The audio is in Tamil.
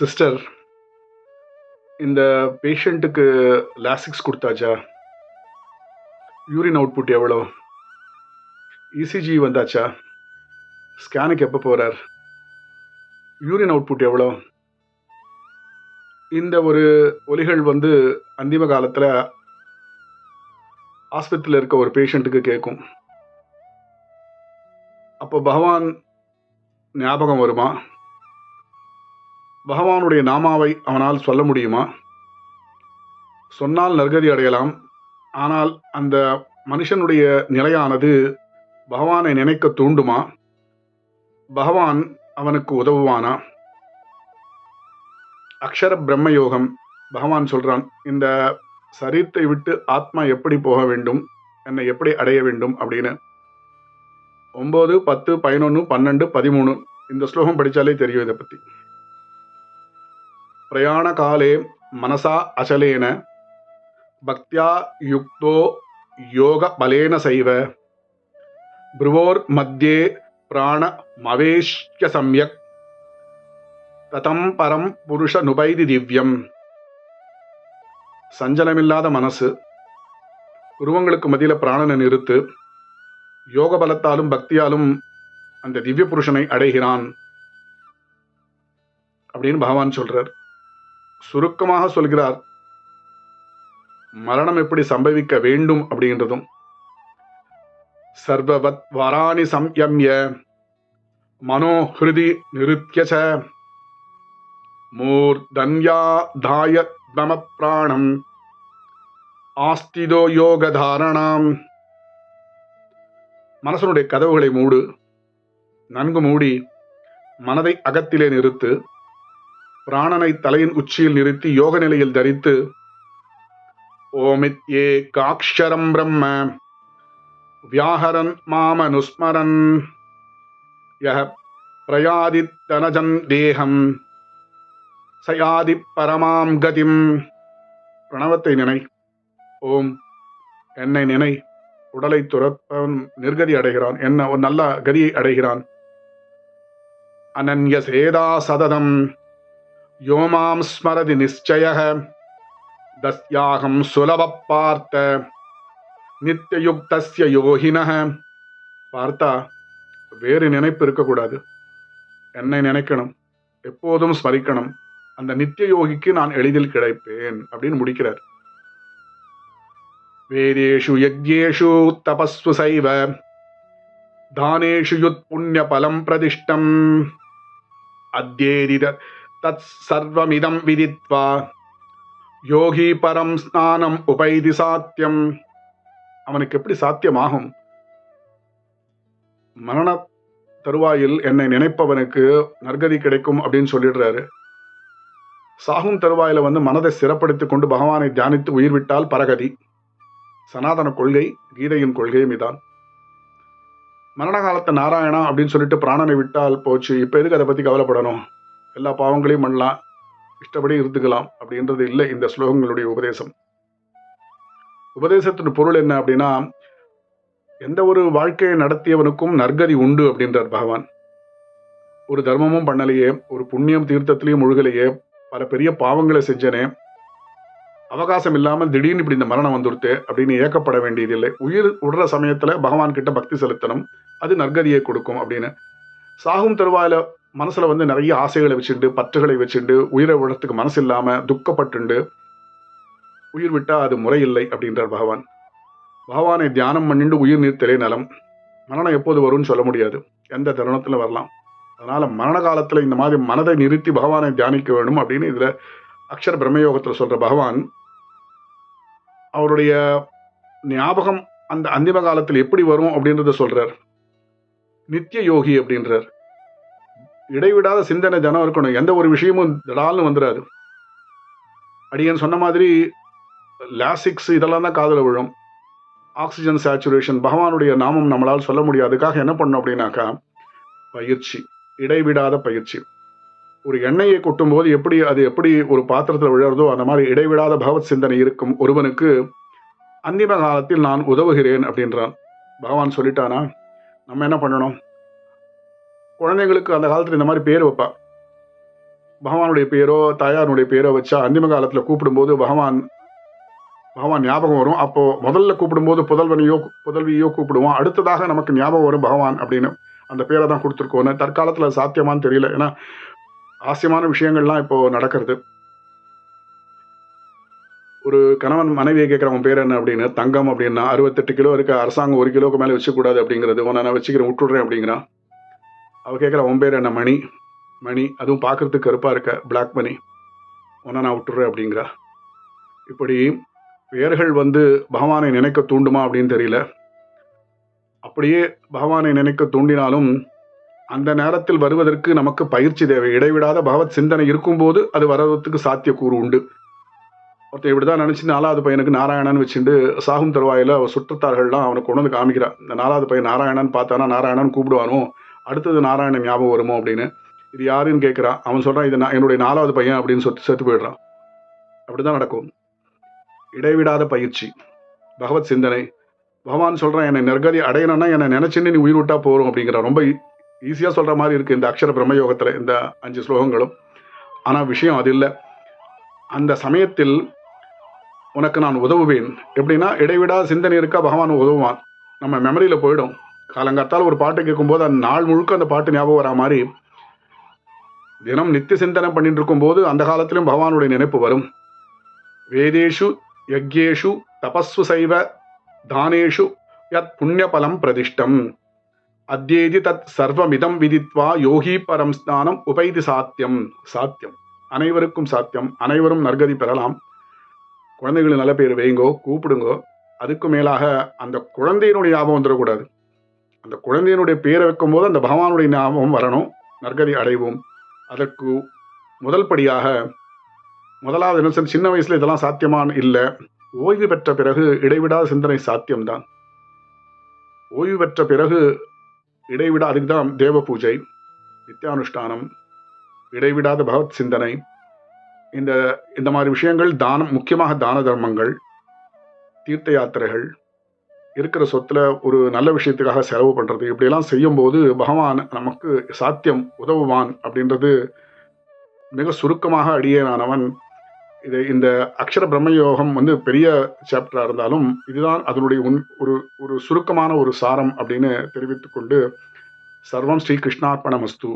சிஸ்டர் இந்த பேஷண்ட்டுக்கு லாசிக்ஸ் கொடுத்தாச்சா? யூரின் அவுட்புட் எவ்வளோ? இசிஜி வந்தாச்சா? ஸ்கேனுக்கு எப்போ போகிறார் யூரின் அவுட்புட் எவ்வளோ? இந்த ஒரு ஒலிகள் வந்து அந்திம காலத்தில் ஆஸ்பத்திரியில் இருக்க ஒரு பேஷண்ட்டுக்கு கேட்கும். அப்போ பகவான் ஞாபகம் வருமா? பகவானுடைய நாமாவை அவனால் சொல்ல முடியுமா? சொன்னால் நற்கதி அடையலாம். ஆனால் அந்த மனுஷனுடைய நிலையானது பகவானை நினைக்க தூண்டுமா? பகவான் அவனுக்கு உதவுவானா? அக்ஷர பிரம்ம யோகம் பகவான் சொல்றான் இந்த சரீரத்தை விட்டு ஆத்மா எப்படி போக வேண்டும்? என்னை எப்படி அடைய வேண்டும்? அப்படின்னு. ஒம்பது பத்து பதினொன்று பன்னெண்டு பதிமூணு. இந்த ஸ்லோகம் படித்தாலே தெரியும் இதை பற்றி பிரயாண காலே மனசா அச்சலேன பக்தியா யுக்தோ யோக பலேன சைவ புருவோர் மத்தியே பிராண மவேஷ்ய சமயக் ததம் பரம் புருஷ நுபைதி திவ்யம் சஞ்சலமில்லாத மனசு। உருவங்களுக்கு மதியில் பிராணனை நிறுத்து யோக பலத்தாலும் பக்தியாலும் அந்த திவ்ய புருஷனை அடைகிறான் அப்படின்னு பகவான் சொல்றார். சுருக்கமாக சொல்கிறார் மரணம் எப்படி சம்பவிக்க வேண்டும் அப்படின்றதும். சர்வவத் வராணி சம்யம்ய மனோஹிருதி நிருத்தியச ச மூர்தன்யா தாய தம பிராணம் ஆஸ்திதோ யோக தாரணாம். மனசனுடைய கதவுகளை மூடு நன்கு மூடி மனதை அகத்திலே நிறுத்து பிராணனை தலையின் உச்சியில் நிறுத்தி யோக நிலையில் தரித்து ஓமித்யே காக்ஷரம் பிரம்ம வியாஹரன் மாமனுஸ்மரன் யஹ பிரயாதி தேகம் சயாதி பரமாம் கதிம். பிரணவத்தை நினை ஓம் என்னை நினை உடலை துறப்பவன் நிர்கதி அடைகிறான் என்ன ஒரு நல்ல கதியை அடைகிறான். அனன்ய சேதா சததம். யோமாம் ஸ்மரதி நிச்சய தஸ்யாகம் சுலப பார்த்த நித்தியுக்தஸ்ய யோகினக பார்த்தா வேறு நினைப்பு இருக்கக்கூடாது. என்னை நினைக்கணும். எப்போதும் ஸ்மரிக்கணும். அந்த நித்திய யோகிக்கு நான் எளிதில் கிடைப்பேன் அப்படின்னு முடிக்கிறார். வேதேஷு யஜ்யேஷு தபஸ்வு சைவ. தானேஷு யுத் புண்ணிய பலம் பிரதிஷ்டம். அத்யேதித தத் சர்வமிதம் விதித்வா யோகி பரம் ஸ்நானம் உபைதி சாத்தியம் அவனுக்கு எப்படி சாத்தியமாகும்? மரண தருவாயில் என்னை நினைப்பவனுக்கு நற்கதி கிடைக்கும் அப்படின்னு சொல்லிடுறாரு. சாகும் தருவாயில வந்து மனதை சிறப்படுத்திக் கொண்டு பகவானை தியானித்து உயிர் விட்டால் பரகதி. சனாதன கொள்கை கீதையின் கொள்கையும் இதான். மரண காலத்தை நாராயணா அப்படின்னு சொல்லிட்டு பிராணனை விட்டால் போச்சு. இப்போ எதுக்கு அதை பற்றி கவலைப்படணும்? எல்லா பாவங்களையும் பண்ணலாம் இஷ்டப்படி இருந்துக்கலாம் அப்படின்றது இல்லை இந்த ஸ்லோகங்களுடைய உபதேசம். உபதேசத்தின் பொருள் என்ன அப்படின்னா எந்த ஒரு வாழ்க்கையை நடத்தியவனுக்கும் நற்கதி உண்டு அப்படின்றார் பகவான். ஒரு தர்மமும் பண்ணலையே ஒரு புண்ணியம் தீர்த்தத்திலையும் முழுகலையே பல பெரிய பாவங்களை செஞ்சனே அவகாசம் இல்லாமல் திடீர்னு இப்படி இந்த மரணம் வந்துடுத்து அப்படின்னு ஏக்கப்பட வேண்டியதில்லை. உயிர் விடுற சமயத்தில் பகவான் கிட்ட பக்தி செலுத்தணும் அது நற்கதியை கொடுக்கும் அப்படின்னு. சாகும் தருவாயில் மனசில் வந்து நிறைய ஆசைகளை வச்சுட்டு பற்றுகளை வச்சுண்டு உயிரை விடத்துக்கு மனசு இல்லாமல் துக்கப்பட்டுண்டு உயிர் விட்டால் அது முறையில்லை அப்படின்றார் பகவான். பகவானை தியானம் பண்ணிட்டு உயிர் நீர்த்தலே நலம் மரணம் எப்போது வரும்னு சொல்ல முடியாது. எந்த தருணத்தில் வரலாம். அதனால் மரண காலத்தில் இந்த மாதிரி மனதை நிறுத்தி பகவானை தியானிக்க வேண்டும் அப்படின்னு இதில் அக்ஷர பிரம்மயோகத்தில் சொல்கிற பகவான் அவருடைய ஞாபகம் அந்த அந்திம காலத்தில் எப்படி வரும் அப்படின்றத சொல்கிறார் நித்திய யோகி அப்படின்றார். இடைவிடாத சிந்தனை தினம் இருக்கணும். எந்த ஒரு விஷயமும் திடால்னு வந்துடாது அடியன் சொன்ன மாதிரி லாசிக்ஸ் இதெல்லாம் தான் காதில் விழும். ஆக்சிஜன் சேச்சுரேஷன் பகவானுடைய நாமம் நம்மளால் சொல்ல முடியாது அதுக்காக என்ன பண்ணணும் அப்படின்னாக்கா பயிற்சி இடைவிடாத பயிற்சி. ஒரு எண்ணெயை கொட்டும்போது எப்படி அது எப்படி ஒரு பாத்திரத்தில் விழறதோ அந்த மாதிரி இடைவிடாத பகவத் சிந்தனை இருக்கும். ஒருவனுக்கு அந்திம காலத்தில் நான் உதவுகிறேன் அப்படின்றான். பகவான் சொல்லிட்டானா நம்ம என்ன பண்ணணும்? குழந்தைங்களுக்கு அந்த காலத்தில் இந்த மாதிரி பேர் வைப்பா பகவானுடைய பேரோ தாயாருடைய பேரோ வச்சா அந்திம காலத்தில் கூப்பிடும்போது பகவான் பகவான் ஞாபகம் வரும். அப்போது முதல்ல கூப்பிடும்போது புதல்வனையோ புதல்வியோ கூப்பிடுவோம். அடுத்ததாக நமக்கு ஞாபகம் வரும் பகவான் அப்படின்னு அந்த பேரை தான் கொடுத்துருக்கோன்னு தற்காலத்தில் சாத்தியமான்னு தெரியல. ஏன்னா ஆசியமான விஷயங்கள்லாம் இப்போது நடக்கிறது. ஒரு கணவன் மனைவியை கேட்குறவன் பேர் என்ன அப்படின்னு தங்கம் அப்படின்னா அறுபத்தெட்டு கிலோ இருக்க அரசாங்கம் ஒரு கிலோக்கு மேலே வச்சுக்கூடாது அப்படிங்கிறது. உன்னை நான் வச்சுக்கிறேன் விட்டுடுறேன் அப்படிங்கிறான். அவ கேட்குற உன் பேர் என்ன மணி? மணி அதுவும் பார்க்கறதுக்கு கருப்பாக இருக்க பிளாக் மணி உன்னை நான் விட்டுறேன் அப்படிங்கிறா. இப்படி பெயர்கள் வந்து பகவானை நினைக்க தூண்டுமா அப்படின்னு தெரியல. அப்படியே பகவானை நினைக்க தூண்டினாலும் அந்த நேரத்தில் வருவதற்கு நமக்கு பயிற்சி தேவை. இடைவிடாத பகவத் சிந்தனை இருக்கும்போது அது வர்றதுக்கு சாத்தியக்கூறு உண்டு. மற்ற இப்படி தான் நினச்சி நாலாவது பையனுக்கு நாராயணன் வச்சுட்டு சாகும் தருவாயில் அவள் சுற்றத்தார்கள்லாம் அவனை கொண்டு வந்து காமிக்கிறான் இந்த நாலாவது பையன் நாராயணன் பார்த்தானா நாராயணன் கூப்பிடுவானோ? அடுத்தது நாராயணன் ஞாபகம் வருமோ அப்படின்னு? இது யாருன்னு கேட்குறான் அவன் சொல்கிறான் இது நான் என்னுடைய நாலாவது பையன் அப்படின்னு சொத்து செத்து போயிடுறான். அப்படிதான் நடக்கும். இடைவிடாத பயிற்சி. பகவத் சிந்தனை. பகவான் சொல்கிறான் என்னை நெர்கதி அடையணும்னா என்னை நினச்சின்னு நீ உயிர் விட்டா போகிறோம் அப்படிங்கிற ரொம்ப ஈஸியாக சொல்கிற மாதிரி இருக்குது இந்த அக்ஷர பிரம்மயோகத்தில் இந்த அஞ்சு ஸ்லோகங்களும். ஆனால் விஷயம் அது இல்லை. அந்த சமயத்தில் உனக்கு நான் உதவுவேன். எப்படின்னா இடைவிடாத சிந்தனை இருக்கா பகவான் உதவுவான். நம்ம மெமரியில் போயிடும். காலங்காத்தால் ஒரு பாட்டு கேட்கும்போது அந்த நாள் முழுக்க அந்த பாட்டு ஞாபகம் வரா மாதிரி தினம் நித்திய சிந்தனை பண்ணிட்டு இருக்கும்போது அந்த காலத்திலும் பகவானுடைய நினைப்பு வரும். வேதேஷு யக்யேஷு தபஸ்வு சைவ தானேஷு யத் புண்ணியபலம் பிரதிஷ்டம். அத்யேதி தத் சர்வமிதம் விதித்வா யோகி பரம் ஸ்நானம் உபைதி சாத்தியம். சாத்தியம். அனைவருக்கும் சாத்தியம். அனைவரும் நற்கதி பெறலாம். குழந்தைகளுக்கு நல்ல பேர் வைங்கோ கூப்பிடுங்கோ. அதுக்கு மேலாக அந்த குழந்தையினுடைய ஞாபகம் வந்துடக்கூடாது. அந்த குழந்தையினுடைய பேரை வைக்கும்போது அந்த பகவானுடைய ஞாபகம் வரணும். நற்கதி அடைவோம். அதற்கு முதல் படியாக முதலாவது என்ன சின்ன வயசுல இதெல்லாம் சாத்தியமான இல்லை. ஓய்வு பெற்ற பிறகு இடைவிடாத சிந்தனை சாத்தியம்தான். ஓய்வு பெற்ற பிறகு இடைவிடா அதுக்கு தான் தேவ பூஜை நித்தியானுஷ்டானம் இடைவிடாத பகவத் சிந்தனை இந்த இந்த மாதிரி விஷயங்கள் தானம் முக்கியமாக தான தர்மங்கள் தீர்த்த யாத்திரைகள் இருக்கிற சொத்தில் ஒரு நல்ல விஷயத்துக்காக செலவு பண்ணுறது இப்படியெல்லாம் செய்யும்போது பகவான் நமக்கு சாத்தியம் உதவுவான் அப்படின்றது மிக சுருக்கமாக அடியேனானவன். இது இந்த அக்ஷர பிரம்மயோகம் வந்து பெரிய சாப்டராக இருந்தாலும் இதுதான் அதனுடைய உன் ஒரு ஒரு சுருக்கமான ஒரு சாரம் அப்படின்னு தெரிவித்துக்கொண்டு சர்வம் ஸ்ரீ கிருஷ்ணார்ப்பணமஸ்து